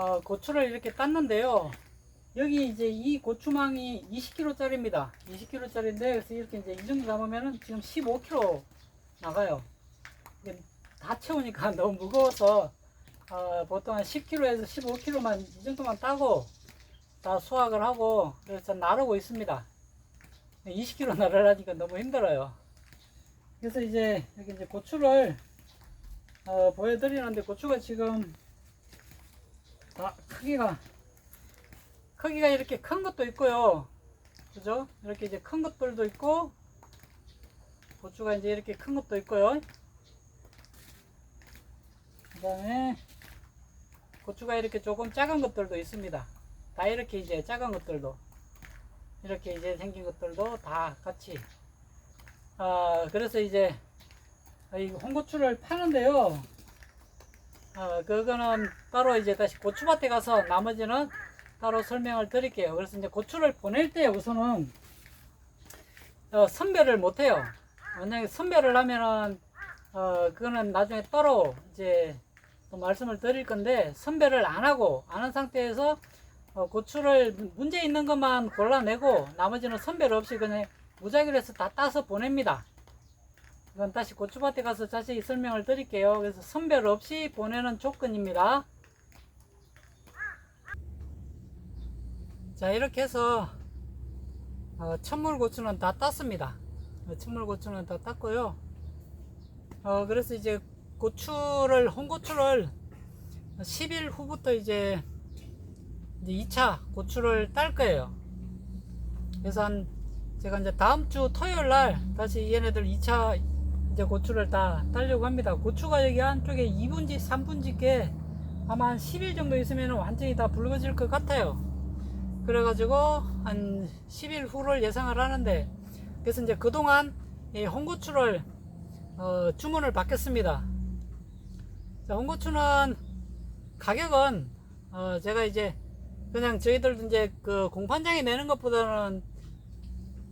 어, 고추를 이렇게 땄는데요. 여기 이제 이 고추망이 20kg짜리입니다. 20kg짜리인데 그래서 이렇게 이제 이 정도 담으면은 지금 15kg 나가요. 다 채우니까 너무 무거워서 어, 보통 한 10kg에서 15kg만 이 정도만 따고 다 수확을 하고 그래서 나르고 있습니다. 20kg 나르려니까 너무 힘들어요. 그래서 이제 여기 이제 고추를 어, 보여드리는데 고추가 지금 다 크기가 크기가 이렇게 큰 것도 있고요. 그죠? 이렇게 이제 큰 것들도 있고 고추가 이제 이렇게 큰 것도 있고요. 그 다음에 고추가 이렇게 조금 작은 것들도 있습니다. 다 이렇게 이제 작은 것들도 이렇게 이제 생긴 것들도 다 같이 아 그래서 이제 이 홍고추를 파는데요. 어, 그거는 따로 이제 다시 고추밭에 가서 나머지는 따로 설명을 드릴게요. 그래서 이제 고추를 보낼 때 우선은 어, 선별을 못 해요. 만약에 선별을 하면은 어, 그거는 나중에 따로 이제 또 말씀을 드릴 건데 선별을 안 하고 안 한 상태에서 어, 고추를 문제 있는 것만 골라내고 나머지는 선별 없이 그냥 무작위로 해서 다 따서 보냅니다. 이건 다시 고추밭에 가서 자세히 설명을 드릴게요. 그래서 선별 없이 보내는 조건입니다. 자 이렇게 해서 어, 천물고추는 다 땄습니다. 어, 천물고추는 다 땄고요. 어, 그래서 이제 고추를 홍고추를 10일 후부터 이제, 이제 2차 고추를 딸 거예요. 그래서 한 제가 이제 다음 주 토요일 날 다시 얘네들 2차 이제 고추를 다 따려고 합니다. 고추가 여기 한쪽에 2분지 3분지께 아마 한 10일 정도 있으면 완전히 다 붉어질 것 같아요. 그래가지고 한 10일 후를 예상을 하는데 그래서 이제 그동안 이 홍고추를 어, 주문을 받겠습니다. 자, 홍고추는 가격은 어, 제가 이제 그냥 저희들도 이제 그 공판장에 내는 것보다는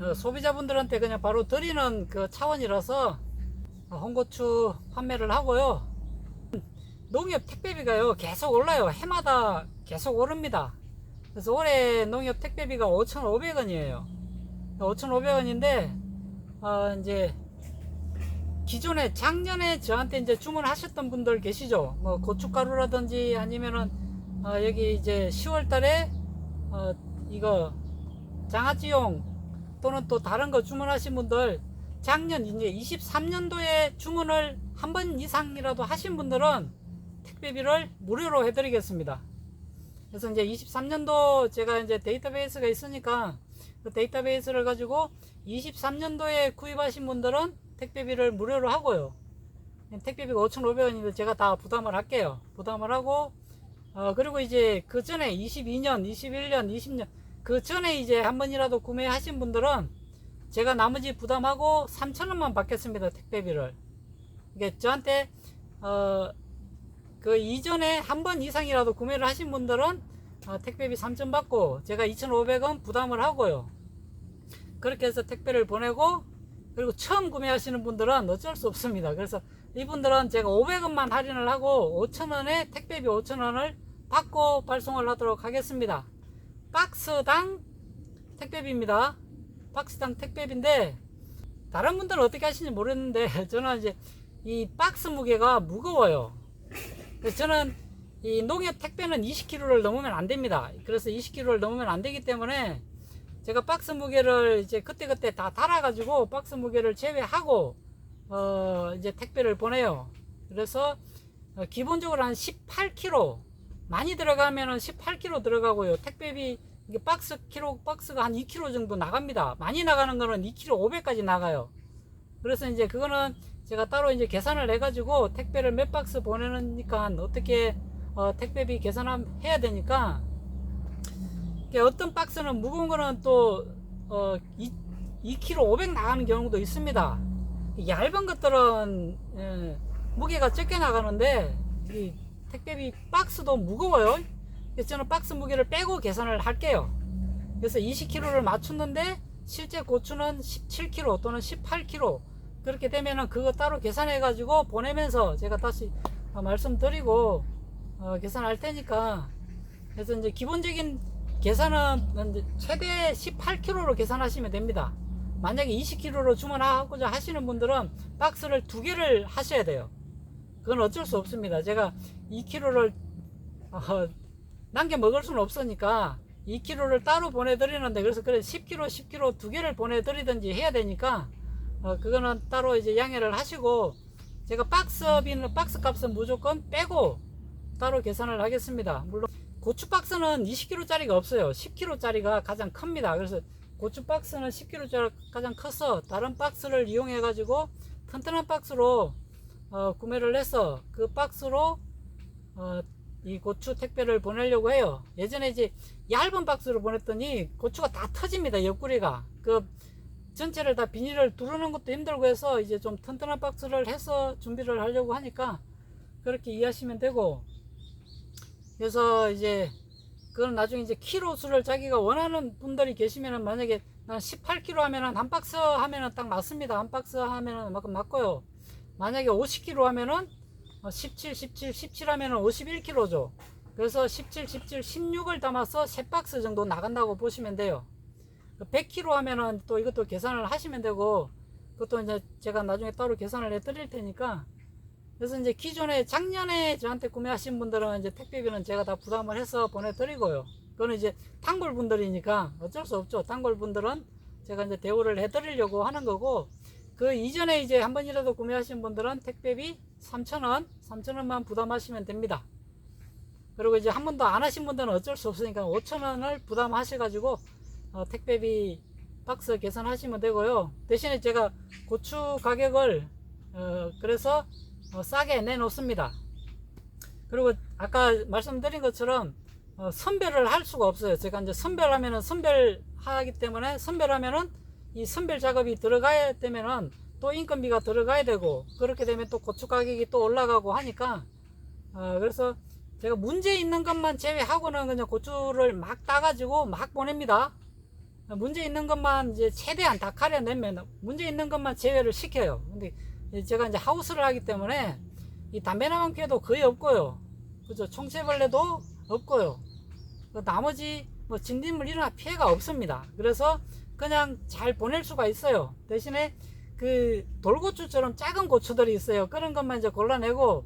어, 소비자분들한테 그냥 바로 드리는 그 차원이라서 어, 홍고추 판매를 하고요. 농협 택배비가요 계속 올라요. 해마다 계속 오릅니다. 그래서 올해 농협 택배비가 5,500원이에요. 5,500원인데 어, 이제 기존에 작년에 저한테 이제 주문하셨던 분들 계시죠? 뭐 고춧가루라든지 아니면은 어, 여기 이제 10월달에 어, 이거 장아찌용 또는 또 다른 거 주문하신 분들 작년 이제 23년도에 주문을 한 번 이상이라도 하신 분들은 택배비를 무료로 해드리겠습니다. 그래서 이제 23년도 제가 이제 데이터베이스가 있으니까 그 데이터베이스를 가지고 23년도에 구입하신 분들은 택배비를 무료로 하고요. 택배비가 5,500원인데 제가 다 부담을 할게요. 부담을 하고 어 그리고 이제 그 전에 22년, 21년, 20년 그 전에 이제 한 번이라도 구매하신 분들은 제가 나머지 부담하고 3,000원만 받겠습니다. 택배비를. 이게 저한테 어 그 이전에 한 번 이상이라도 구매를 하신 분들은 어, 택배비 3천 받고 제가 2,500원 부담을 하고요. 그렇게 해서 택배를 보내고 그리고 처음 구매하시는 분들은 어쩔 수 없습니다. 그래서 이분들은 제가 500원만 할인을 하고 5,000원에 택배비 5,000원을 받고 발송을 하도록 하겠습니다. 박스당 택배비입니다. 박스당 택배비인데 다른 분들은 어떻게 하시는지 모르겠는데 저는 이제 이 박스 무게가 무거워요. 그래서 저는 이 농협 택배는 20kg를 넘으면 안 됩니다. 그래서 20kg를 넘으면 안 되기 때문에 제가 박스 무게를 이제 그때그때 다 달아가지고 박스 무게를 제외하고 어 이제 택배를 보내요. 그래서 어 기본적으로 한 18kg 많이 들어가면은 18kg 들어가고요. 택배비 이게 박스 키로 박스가 한 2kg 정도 나갑니다. 많이 나가는 거는 2kg 500까지 나가요. 그래서 이제 그거는 제가 따로 이제 계산을 해가지고 택배를 몇 박스 보내니까 어떻게 어, 택배비 계산해야 되니까 어떤 박스는 무거운 거는 또 어, 2, 2kg 500 나가는 경우도 있습니다. 얇은 것들은 예, 무게가 적게 나가는데 이 택배비 박스도 무거워요. 그래서 저는 박스 무게를 빼고 계산을 할게요. 그래서 20kg를 맞췄는데 실제 고추는 17kg 또는 18kg 그렇게 되면은 그거 따로 계산해 가지고 보내면서 제가 다시 어, 말씀드리고 어, 계산할 테니까 그래서 이제 기본적인 계산은 이제 최대 18kg로 계산하시면 됩니다. 만약에 20kg로 주문하고자 하시는 분들은 박스를 두 개를 하셔야 돼요. 그건 어쩔 수 없습니다. 제가 2kg를 어, 남겨 먹을 수는 없으니까 2kg를 따로 보내드리는데 그래서 그래 10kg, 10kg 두 개를 보내드리든지 해야 되니까 어, 그거는 따로 이제 양해를 하시고 제가 박스비는 박스 값은 무조건 빼고 따로 계산을 하겠습니다. 물론 고추 박스는 20kg짜리가 없어요. 10kg짜리가 가장 큽니다. 그래서 고추 박스는 10kg짜리 가장 커서 다른 박스를 이용해 가지고 튼튼한 박스로 어, 구매를 해서 그 박스로 어, 이 고추 택배를 보내려고 해요. 예전에 이제 얇은 박스로 보냈더니 고추가 다 터집니다. 옆구리가 그 전체를 다 비닐을 두르는 것도 힘들고 해서 이제 좀 튼튼한 박스를 해서 준비를 하려고 하니까 그렇게 이해하시면 되고 그래서 이제 그건 나중에 이제 키로 수를 자기가 원하는 분들이 계시면은 만약에 난 18kg 하면은 한 박스 하면은 딱 맞습니다. 한 박스 하면은 만큼 맞고요. 만약에 50kg 하면은 어, 17, 17, 17 하면은 51kg죠. 그래서 17, 17, 16을 담아서 3박스 정도 나간다고 보시면 돼요. 100kg 하면은 또 이것도 계산을 하시면 되고 그것도 이제 제가 나중에 따로 계산을 해 드릴 테니까 그래서 이제 기존에 작년에 저한테 구매하신 분들은 이제 택배비는 제가 다 부담을 해서 보내드리고요. 그거는 이제 단골 분들이니까 어쩔 수 없죠. 단골 분들은 제가 이제 대우를 해드리려고 하는 거고 그 이전에 이제 한 번이라도 구매하신 분들은 택배비 3,000원, 3,000원만 부담하시면 됩니다. 그리고 이제 한 번도 안 하신 분들은 어쩔 수 없으니까 5,000원을 부담하셔가지고 어, 택배비 박스 계산하시면 되고요. 대신에 제가 고추 가격을 어, 그래서 어, 싸게 내놓습니다. 그리고 아까 말씀드린 것처럼 어, 선별을 할 수가 없어요. 제가 이제 선별하면은 선별하기 때문에 선별하면은 이 선별 작업이 들어가야 되면은 또 인건비가 들어가야 되고 그렇게 되면 또 고추 가격이 또 올라가고 하니까 어, 그래서 제가 문제 있는 것만 제외하고는 그냥 고추를 막 따가지고 막 보냅니다. 문제 있는 것만 이제 최대한 다 가려내면 문제 있는 것만 제외를 시켜요. 근데 제가 이제 하우스를 하기 때문에 이 담배나무 피해도 거의 없고요. 그죠? 총체벌레도 없고요. 그 나머지 뭐 진딧물 이런 피해가 없습니다. 그래서 그냥 잘 보낼 수가 있어요. 대신에 그 돌고추처럼 작은 고추들이 있어요. 그런 것만 이제 골라내고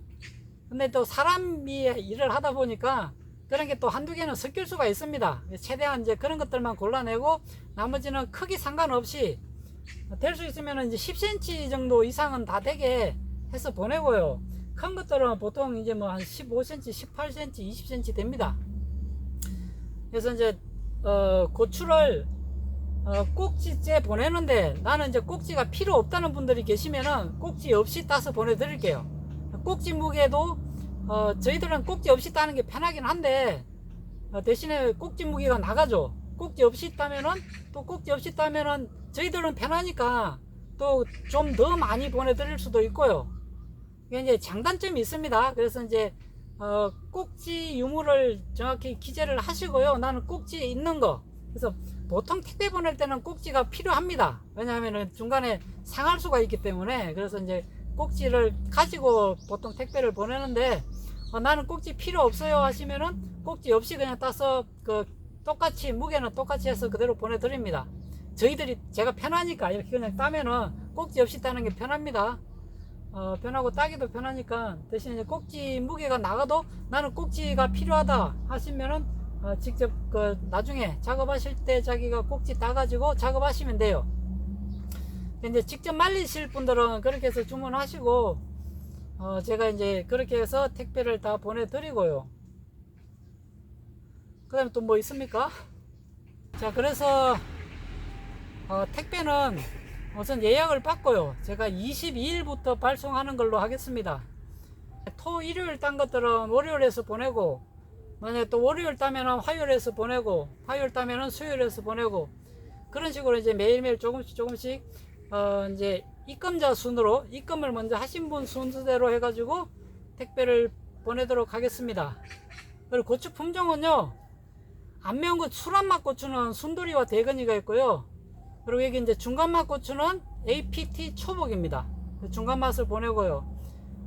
근데 또 사람이 일을 하다 보니까 그런 게 또 한두 개는 섞일 수가 있습니다. 최대한 이제 그런 것들만 골라내고 나머지는 크기 상관없이 될 수 있으면 이제 10cm 정도 이상은 다 되게 해서 보내고요. 큰 것들은 보통 이제 뭐 한 15cm, 18cm, 20cm 됩니다. 그래서 이제 어, 고추를 어, 꼭지째 보내는데 나는 이제 꼭지가 필요 없다는 분들이 계시면은 꼭지 없이 따서 보내드릴게요. 꼭지 무게도 어, 저희들은 꼭지 없이 따는 게 편하긴 한데 어, 대신에 꼭지 무게가 나가죠. 꼭지 없이 따면은 또 꼭지 없이 따면은 저희들은 편하니까 또 좀 더 많이 보내드릴 수도 있고요. 이게 이제 장단점이 있습니다. 그래서 이제 어, 꼭지 유무를 정확히 기재를 하시고요. 나는 꼭지 있는 거. 그래서 보통 택배 보낼 때는 꼭지가 필요합니다. 왜냐하면 중간에 상할 수가 있기 때문에 그래서 이제 꼭지를 가지고 보통 택배를 보내는데 어, 나는 꼭지 필요 없어요 하시면은 꼭지 없이 그냥 따서 그 똑같이 무게는 똑같이 해서 그대로 보내드립니다. 저희들이 제가 편하니까 이렇게 그냥 따면은 꼭지 없이 따는 게 편합니다. 어, 편하고 따기도 편하니까 대신 이제 꼭지 무게가 나가도 나는 꼭지가 필요하다 하시면은 어, 직접 그 나중에 작업하실 때 자기가 꼭지 따가지고 작업하시면 돼요. 근데 직접 말리실 분들은 그렇게 해서 주문하시고 어, 제가 이제 그렇게 해서 택배를 다 보내드리고요. 그 다음에 또 뭐 있습니까? 자, 그래서 어, 택배는 우선 예약을 받고요. 제가 22일부터 발송하는 걸로 하겠습니다. 토, 일요일 딴 것들은 월요일에서 보내고, 만약에 또 월요일 따면은 화요일에서 보내고, 화요일 따면은 수요일에서 보내고, 그런 식으로 이제 매일매일 조금씩 조금씩, 어, 이제 입금자 순으로, 입금을 먼저 하신 분 순서대로 해가지고 택배를 보내도록 하겠습니다. 그리고 고추 품종은요, 안 매운 거 술안맛 고추는 순돌이와 대건이가 있고요. 그리고 여기 이제 중간맛 고추는 APT 초복입니다. 중간맛을 보내고요.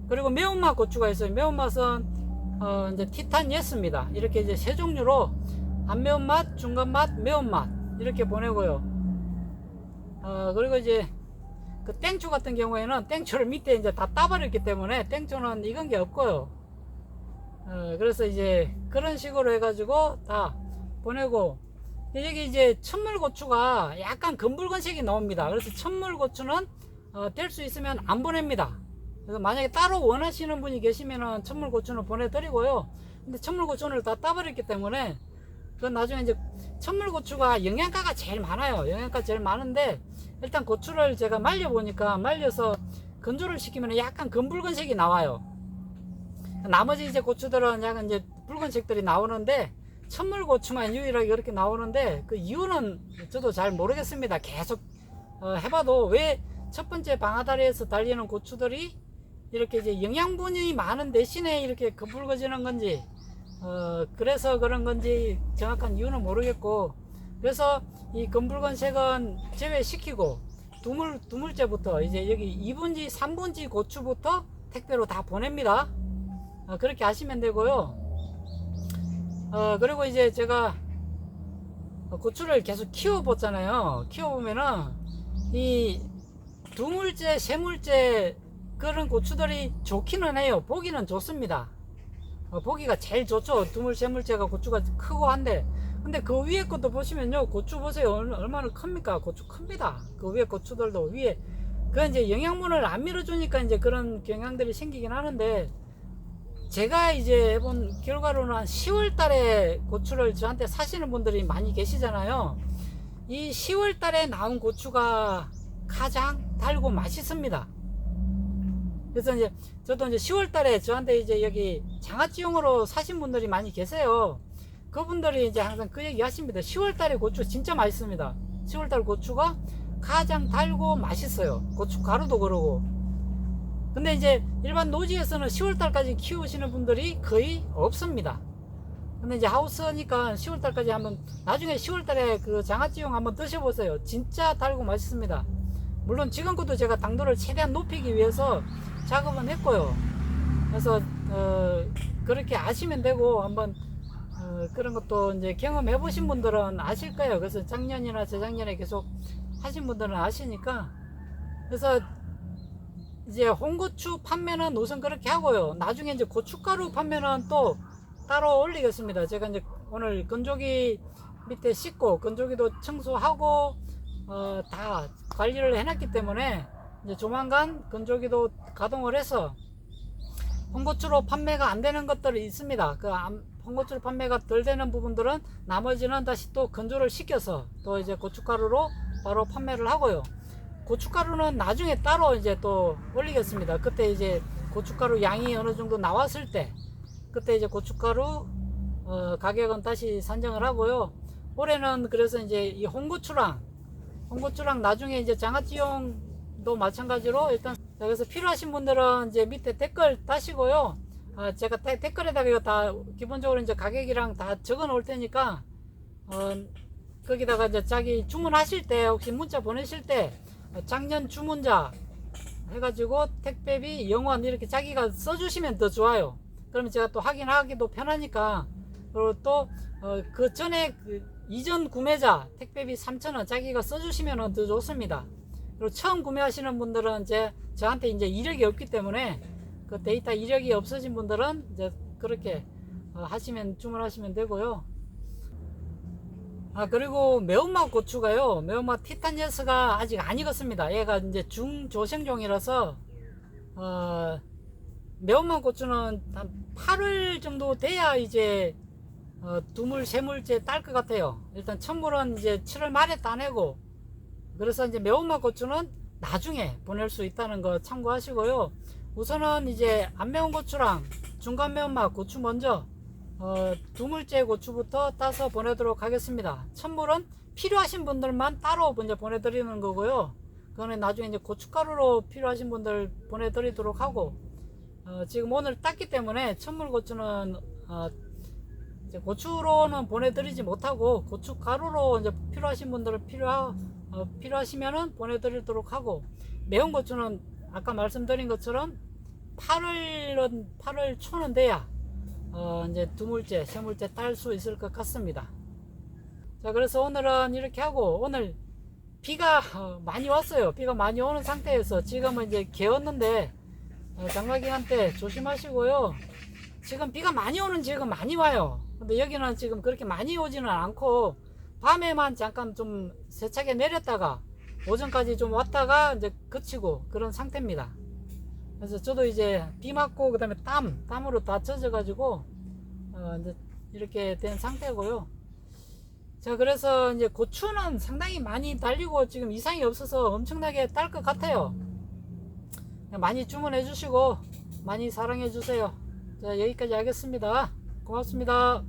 그리고 매운맛 고추가 있어요. 매운맛은 어, 이제 티탄 예스입니다. 이렇게 이제 세 종류로 안 매운맛, 중간맛, 매운맛 이렇게 보내고요. 어, 그리고 이제 그 땡초 같은 경우에는 땡초를 밑에 이제 다 따버렸기 때문에 땡초는 익은 게 없고요. 어, 그래서 이제 그런 식으로 해가지고 다 보내고 여기 이제 천물고추가 약간 검붉은색이 나옵니다. 그래서 천물고추는 어, 될 수 있으면 안 보냅니다. 그래서 만약에 따로 원하시는 분이 계시면은 천물고추는 보내드리고요. 근데 천물고추를 다 따버렸기 때문에 그 나중에 이제 천물고추가 영양가가 제일 많아요. 영양가 제일 많은데 일단 고추를 제가 말려 보니까 말려서 건조를 시키면 약간 검붉은색이 나와요. 나머지 이제 고추들은 약간 이제 붉은색들이 나오는데 천물고추만 유일하게 그렇게 나오는데 그 이유는 저도 잘 모르겠습니다. 계속 어, 해봐도 왜 첫 번째 방아다리에서 달리는 고추들이 이렇게 이제 영양분이 많은 대신에 이렇게 검붉어지는 건지 어, 그래서 그런 건지 정확한 이유는 모르겠고 그래서 이 검붉은 색은 제외시키고 두물 두물째부터 이제 여기 2분지 3분지 고추부터 택배로 다 보냅니다. 어, 그렇게 하시면 되고요. 어, 그리고 이제 제가 고추를 계속 키워봤잖아요. 키워보면은 이 두물째, 세물째 그런 고추들이 좋기는 해요. 보기는 좋습니다. 어, 보기가 제일 좋죠. 두물, 세물째가 고추가 크고 한데. 근데 그 위에 것도 보시면요. 고추 보세요. 얼- 얼마나 큽니까? 고추 큽니다. 그 위에 고추들도 위에. 그 이제 영양분을 안 밀어주니까 이제 그런 경향들이 생기긴 하는데 제가 이제 해본 결과로는 한 10월 달에 고추를 저한테 사시는 분들이 많이 계시잖아요. 이 10월 달에 나온 고추가 가장 달고 맛있습니다. 그래서 이제 저도 이제 10월 달에 저한테 이제 여기 장아찌용으로 사신 분들이 많이 계세요. 그분들이 이제 항상 그 얘기 하십니다. 10월 달에 고추 진짜 맛있습니다. 10월 달 고추가 가장 달고 맛있어요. 고추 가루도 그러고. 근데 이제 일반 노지에서는 10월 달까지 키우시는 분들이 거의 없습니다. 근데 이제 하우스니까 10월 달까지 한번 나중에 10월 달에 그 장아찌용 한번 드셔보세요. 진짜 달고 맛있습니다. 물론 지금 것도 제가 당도를 최대한 높이기 위해서 작업은 했고요. 그래서 어, 그렇게 아시면 되고 한번 어, 그런 것도 이제 경험해 보신 분들은 아실 거예요. 그래서 작년이나 재작년에 계속 하신 분들은 아시니까 그래서 이제 홍고추 판매는 우선 그렇게 하고요. 나중에 이제 고춧가루 판매는 또 따로 올리겠습니다. 제가 이제 오늘 건조기 밑에 씻고 건조기도 청소하고 어, 다 관리를 해놨기 때문에 이제 조만간 건조기도 가동을 해서 홍고추로 판매가 안 되는 것들이 있습니다. 그 안- 홍고추로 판매가 덜 되는 부분들은 나머지는 다시 또 건조를 시켜서 또 이제 고춧가루로 바로 판매를 하고요. 고춧가루는 나중에 따로 이제 또 올리겠습니다. 그때 이제 고춧가루 양이 어느 정도 나왔을 때 그때 이제 고춧가루 어, 가격은 다시 산정을 하고요. 올해는 그래서 이제 이 홍고추랑 홍고추랑 나중에 이제 장아찌용 도 마찬가지로 일단 자, 그래서 필요하신 분들은 이제 밑에 댓글 따시고요. 아, 제가 데- 댓글에다가 이거 다 기본적으로 이제 가격이랑 다 적어 놓을 테니까 어, 거기다가 이제 자기 주문하실 때 혹시 문자 보내실 때 어, 작년 주문자 해가지고 택배비 영원 이렇게 자기가 써주시면 더 좋아요. 그러면 제가 또 확인하기도 편하니까 그리고 또그 전에 그 이전 구매자 택배비 3,000원 자기가 써주시면 더 좋습니다. 그리고 처음 구매하시는 분들은 이제 저한테 이제 이력이 없기 때문에 그 데이터 이력이 없어진 분들은 이제 그렇게 어, 하시면 주문하시면 되고요. 아 그리고 매운맛 고추가요. 매운맛 티타니스가 아직 안 익었습니다. 얘가 이제 중조생종이라서 어 매운맛 고추는 한 8월 정도 돼야 이제 어, 두물 세물째 딸 것 같아요. 일단 천물은 이제 7월 말에 따내고 그래서 이제 매운맛 고추는 나중에 보낼 수 있다는 거 참고하시고요 우선은 이제 안 매운 고추랑 중간 매운맛 고추 먼저 어, 두물째 고추부터 따서 보내도록 하겠습니다. 천물은 필요하신 분들만 따로 먼저 보내드리는 거고요. 그거는 나중에 이제 고춧가루로 필요하신 분들 보내드리도록 하고, 어, 지금 오늘 땄기 때문에 천물 고추는, 어, 고추로는 보내드리지 못하고, 고춧가루로 이제 필요하신 분들은 필요, 어, 필요하시면은 보내드리도록 하고, 매운 고추는 아까 말씀드린 것처럼 8월은, 8월 초는 돼야 어, 이제 두 물째, 세 물째 딸 수 있을 것 같습니다. 자, 그래서 오늘은 이렇게 하고 오늘 비가 어, 많이 왔어요. 비가 많이 오는 상태에서 지금은 이제 개었는데 어, 장마 기간 때 조심하시고요. 지금 비가 많이 오는 지역은 많이 와요. 근데 여기는 지금 그렇게 많이 오지는 않고 밤에만 잠깐 좀 세차게 내렸다가 오전까지 좀 왔다가 이제 그치고 그런 상태입니다. 그래서 저도 이제 비 맞고 그다음에 땀 땀으로 다 젖어가지고 어 이제 이렇게 된 상태고요. 자 그래서 이제 고추는 상당히 많이 달리고 지금 이상이 없어서 엄청나게 딸 것 같아요. 많이 주문해 주시고 많이 사랑해 주세요. 자 여기까지 하겠습니다. 고맙습니다.